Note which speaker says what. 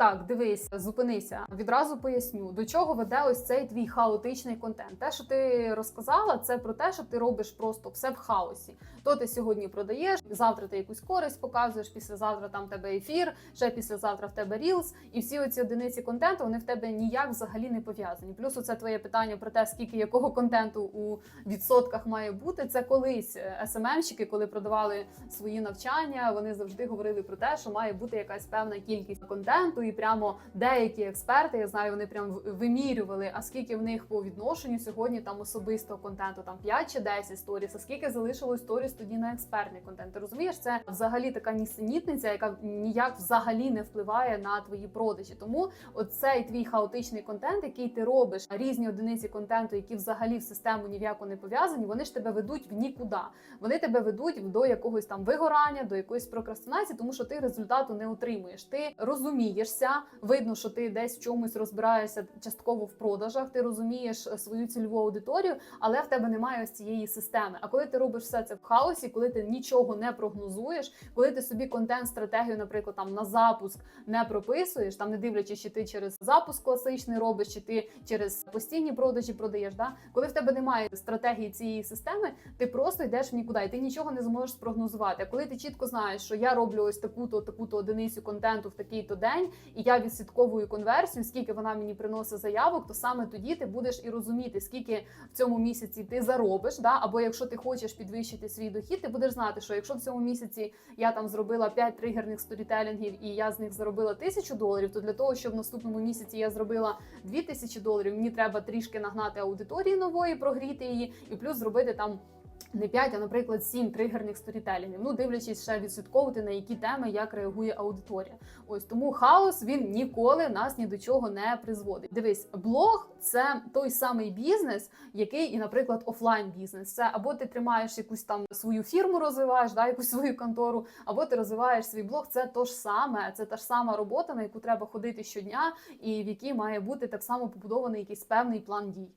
Speaker 1: Так, дивись, зупинися. Відразу поясню, до чого веде ось цей твій хаотичний контент. Те, що ти розказала, це про те, що ти робиш просто все в хаосі. То ти сьогодні продаєш, завтра ти якусь користь показуєш, післязавтра там в тебе ефір, ще післязавтра в тебе рілс, і всі оці одиниці контенту вони в тебе ніяк взагалі не пов'язані. Плюс оце твоє питання про те, скільки якого контенту у відсотках має бути. Це колись е, СММщики, коли продавали свої навчання, вони завжди говорили про те, що має бути якась певна кількість контенту, і прямо деякі експерти, я знаю, вони прям вимірювали, а скільки в них по відношенню сьогодні там особистого контенту, там 5 чи 10 сторіс, а скільки залишилось сторіс тоді на експертний контент. Ти розумієш, це взагалі така нісенітниця, яка ніяк взагалі не впливає на твої продажі. Тому оцей твій хаотичний контент, який ти робиш, різні одиниці контенту, які взагалі в систему ні в яку не пов'язані, вони ж тебе ведуть в нікуди. Вони тебе ведуть до якогось там вигорання, до якоїсь прокрастинації, тому що ти результату не отримуєш. Ти розумієшся, видно, що ти десь в чомусь розбираєшся частково в продажах. Ти розумієш е, свою цільову аудиторію, але в тебе немає ось цієї системи. А коли ти робиш все це в хаосі, коли ти нічого не прогнозуєш, коли ти собі контент-стратегію, наприклад, там на запуск не прописуєш, там не дивлячись, чи ти через запуск класичний робиш, чи ти через постійні продажі продаєш. Да? Коли в тебе немає стратегії цієї системи, ти просто йдеш в нікуди, і ти нічого не зможеш спрогнозувати. А коли ти чітко знаєш, що я роблю ось таку-то таку-то одиницю контенту в такий-то день, і я відслідковую конверсію, скільки вона мені приносить заявок, то саме тоді ти будеш і розуміти, скільки в цьому місяці ти заробиш. Да? Або якщо ти хочеш підвищити свій дохід, ти будеш знати, що якщо в цьому місяці я там зробила 5 тригерних сторітелінгів і я з них заробила тисячу доларів, то для того, щоб в наступному місяці я зробила 2000 доларів, мені треба трішки нагнати аудиторії нової, прогріти її, і плюс зробити там. Не 5, а наприклад, 7 тригерних сторітелінгів. Ну, дивлячись ще відслідковувати на які теми як реагує аудиторія. Ось тому хаос він ніколи нас ні до чого не призводить. Дивись, блог це той самий бізнес, який і, наприклад, офлайн бізнес. Це або ти тримаєш якусь там свою фірму, розвиваєш, да, якусь свою контору, або ти розвиваєш свій блог. Це то ж саме, це та ж сама робота, на яку треба ходити щодня, і в якій має бути так само побудований якийсь певний план дій.